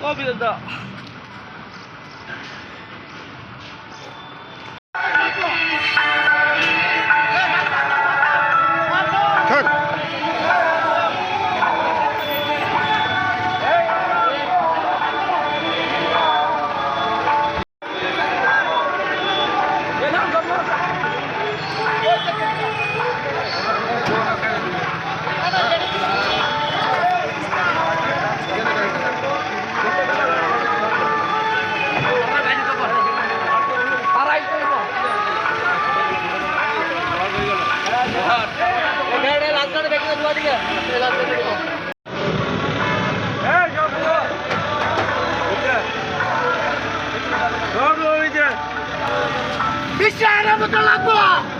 特别的大。লাগবো বিশালে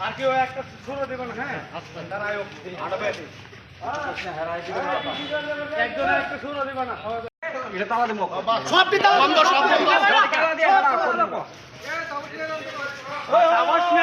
আর কেউ একটা ছোট দেবেন হ্যাঁ? দাঁড়ায় একজনের একটা ছোট দেবে না এটা তালা দেবো সব দিতে বন্ধ সব বন্ধ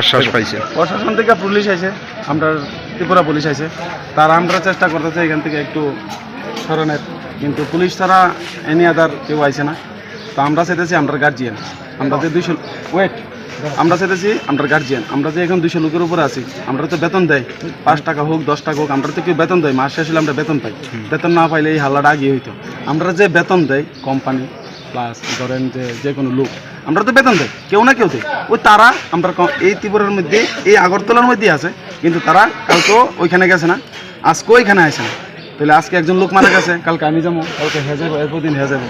আশ্বাস পাইছেন? প্রশাসন থেকে পুলিশ আছে আমরা ত্রিপুরা পুলিশ আছে তারা আমরা চেষ্টা করতেছে এখান থেকে একটু সরণের কিন্তু পুলিশ ছাড়া এনি আদার কেউ আইছে না। তো আমরা চাইতেছি আমরা গার্জিয়ান আমরা যে দুইশো ওয়েট আমরা চাইতেছি আমরা গার্জিয়ান আমরা যে এখন দুইশো লোকের উপরে আছি আমরা তো বেতন দেয়। পাঁচ টাকা হোক, দশ টাকা হোক আমরা তো কেউ বেতন দেয়। মাস শেষ হলে আমরা বেতন পাই। বেতন না পাইলে এই হাল্লাটা আগে হইতো। আমরা যে বেতন দেয় কোম্পানি প্লাস ধরেন যে যে কোনো লোক আমরা তো বেতন দেয়। কেউ না কেউ দেয়। ওই তারা আমরা এই ত্রিপুরার মধ্যে, এই আগরতলার মধ্যে আছে। কিন্তু তারা কালকেও ওইখানে গেছে না, আজকেও ওইখানে আসে না। তাহলে আজকে একজন লোক মারা গেছে কালকে আমি যাব কালকে হয়ে যাব এরপর দিন হয়ে যাব।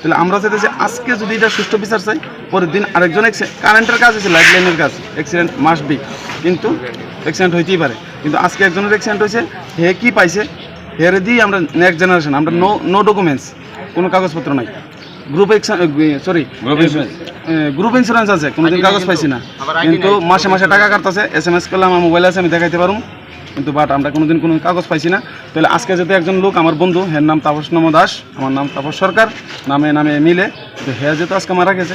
তাহলে আমরা চাইতেছি আজকে যদি এটা সুষ্ঠু বিচার চাই পরের দিন আরেকজন কারেন্টের কাজ আছে লাইফ লাইনের কাজ অ্যাক্সিডেন্ট মাস্ট বি কিন্তু অ্যাক্সিডেন্ট হইতেই পারে। কিন্তু আজকে একজনের অ্যাক্সিডেন্ট হয়েছে হে কি পাইছে হেরে দিয়ে আমরা নেক্সট জেনারেশন আমরা নো নো ডকুমেন্টস কোনো কাগজপত্র নাই। গ্রুপ সরি গ্রুপ ইন্স্যুরেন্স আছে কোনোদিন কাগজ পাইছি না। কিন্তু মাসে মাসে টাকা কাটতেছে এস এম এস করলে আমার মোবাইল আছে আমি দেখাইতে পারব কিন্তু বাট আমরা কোনোদিন কোনো কাগজ পাইছি না। তাহলে আজকে যদি একজন লোক আমার বন্ধু হের নাম তাপস নম দাস আমার নাম তাপস সরকার নামে নামে মিলে। তো হে যেহেতু আজকে মারা গেছে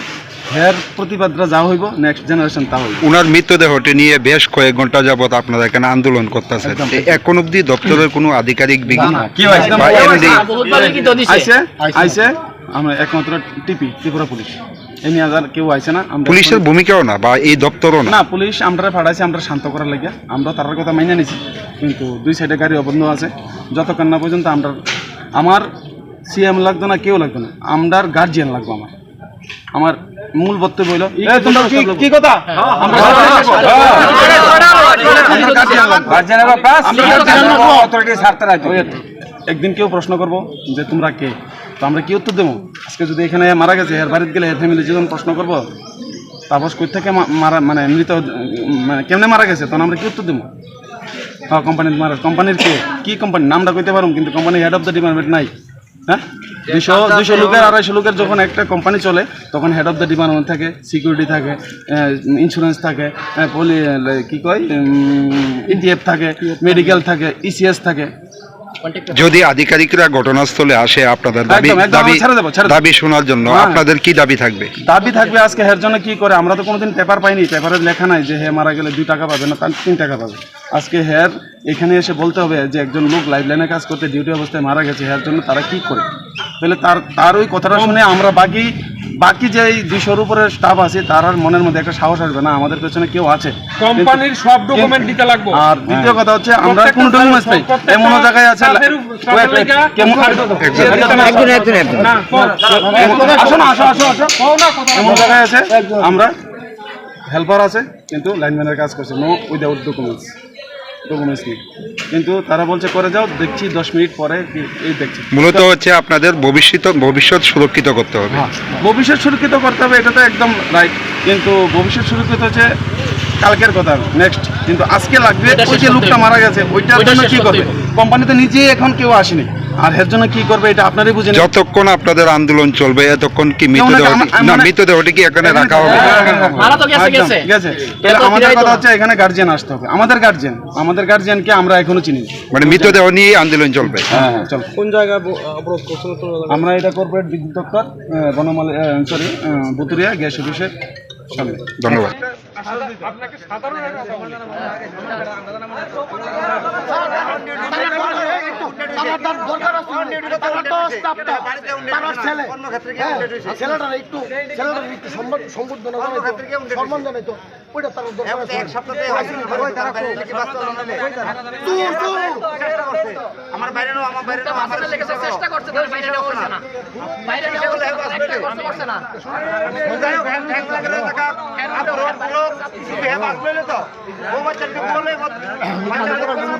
হের প্রতিবাদটা যা হইব নেক্সট জেনারেশন তা হইব। উনার মৃতদেহটি নিয়ে বেশ কয়েক ঘণ্টা যাবত আপনারা এখানে আন্দোলন করতেছেন। এখন অবধি দপ্তরের কোনো আধিকারিক বিজ্ঞান কি হয়েছে? আইসে আইসে। আমরা একমাত্র টিপি ত্রিপুরা পুলিশ। এমনি হাজার কেউ আইসে না আমরা পুলিশের ভূমিকাও না বা এই দপ্তরও না না পুলিশ আমরা পাঠাইছি আমরা শান্ত করার লাগিয়া আমরা তার কথা মাইনে নিছি কিন্তু দুই সাইডে গাড়ি অবন্ধ আছে যতক্ষণ না পর্যন্ত আমরা আমার সিএম লাগতো না কেউ লাগতো না আমরার গার্জিয়ান লাগবে আমার আমার মূল বক্তব্য হইল কি কথা একদিন কেউ প্রশ্ন করব যে তোমরা কে তো আমরা কি উত্তর দেবো? আজকে যদি এখানে মারা গেছে এর বাড়িতে গেলে এর ফ্যামিলি যখন প্রশ্ন করব তাপস কই থেকে মারা মানে মৃত মানে কেমনে মারা গেছে তখন আমরা কি উত্তর দেবো? হ্যাঁ কোম্পানির মারা কোম্পানির কে? কি কোম্পানি নামটা কইতে পারুম কিন্তু কোম্পানির হেড অফ দ্য ডিপার্টমেন্ট নাই। হ্যাঁ? দুশো দুশো লোকের আড়াইশো লোকের যখন একটা কোম্পানি চলে তখন হেড অফ দ্য ডিপার্টমেন্ট থাকে সিকিউরিটি থাকে ইন্স্যুরেন্স থাকে পলি কি কয়? ইটিএফ থাকে মেডিকেল থাকে। ইসিএস থাকে। যদি আধিকারিকরা ঘটনাস্থলে আসে আপনাদের দাবি দাবি দেবো, শোনার জন্য হ্যাঁ। আপনাদের কি দাবি থাকবে? দাবি থাকবে আজকে হের জন্য কি করে? আমরা তো কোনোদিন পেপার পাইনি। পেপারে লেখা নাই যে হে মারা গেলে দুই টাকা পাবে না তার তিন টাকা পাবে। আজকে হের এখানে এসে বলতে হবে যে একজন লোক লাইফ লাইনে কাজ করতে ডিউটি অবস্থায় মারা গেছে হের জন্য তারা কি করে? তাহলে তার তার ওই কথাটা শুনে আমরা বাকি বাকি যে এই দুইশোর উপরে স্টাফ আছে তার আর মনের মধ্যে একটা সাহস আসবে না আমাদের পেছনে কেউ আছে। কোম্পানির সব ডকুমেন্ট দিতে লাগবে। আর দ্বিতীয় কথা হচ্ছে আমরা প্রত্যেকটা কোনো ডকুমেন্টস প্রত্যেকটা এমন জায়গায় আছে স্টাফের উপ- স্টাফের Wait, wait, কেমন একজন, একজন, না আসো না আসো আসো এমন জায়গায় আছে আমরা হেল্পার আছে কিন্তু লাইনম্যানের কাজ করছে নো উইদাউট ডকুমেন্টস ডকুমেন্টস নেই কিন্তু তারা বলছে করে যাও দেখছি দশ মিনিট পরে এই দেখছি। মূলত হচ্ছে আপনাদের ভবিষ্যৎ ভবিষ্যৎ সুরক্ষিত করতে হবে। হ্যাঁ ভবিষ্যৎ সুরক্ষিত করতে হবে এটা তো একদম রাইট কিন্তু ভবিষ্যৎ সুরক্ষিত হচ্ছে কালকের কথা নেক্সট কিন্তু আজকে লাগবে ওই যে লোকটা মারা গেছে ওইটার জন্য কি করবে? কোম্পানিতে নিজে এখন কেউ আসেনি। আর এর জন্য কি করবে এটা আপনারই বুঝে নেবেন। যতক্ষণ আপনাদের আন্দোলন চলবে এতক্ষণ কি কেউ না, মৃতদেহ না মানে- মৃতদেহটি কি এখানে রাখা হবে? মারা তো গেছে, গেছে। গেছে। তাহলে আমাদের কথা হচ্ছে এখানে গার্জিয়ান আসতে হবে। আমাদের গার্জিয়ান আমাদের গার্জিয়ানকে আমরা এখনও চিনি মানে মৃতদেহ নিয়ে আন্দোলন চলবে। হ্যাঁ হ্যাঁ চল। কোন করছিল আমরা এটা কর্পোরেট বিদ্যুৎ দপ্তর বনমাল সরি বুতুরিয়া গ্যাস অফিসের। সামনে। ধন্যবাদ। আপনাকে সাধারণ একটু সম্মান জানাই জানাইতো ওইটা তার দরকার এক সপ্তাহে আমার বাইরে নো আমার বাইরে নো আমার চেষ্টা করছে তার বাইরে নেওয়া হয়েছে না বাইরে নেওয়া হয়েছে না, একটা করতে পারছে না যাই হোক হ্যান্ড হ্যান্ড লাগে টাকা আপনার লোক হে বাস লইলে তো ও বাচ্চাকে বলে বাচ্চা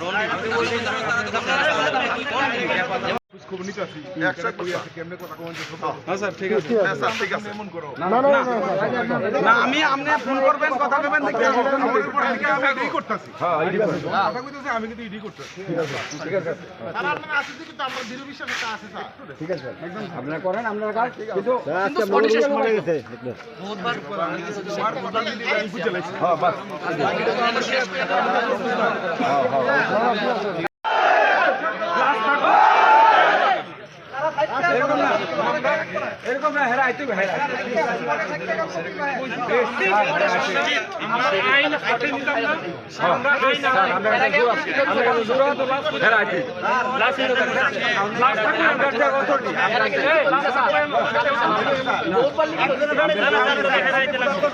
રોલ. হ্যাঁ স্যার ঠিক আছে। না না আমি আপনি ফোন করবেন কথা বলবেন দেখি কিন্তু আমরা আমরা জায়গা অথরিটি লাস্ট হেরা আইতে লাগবে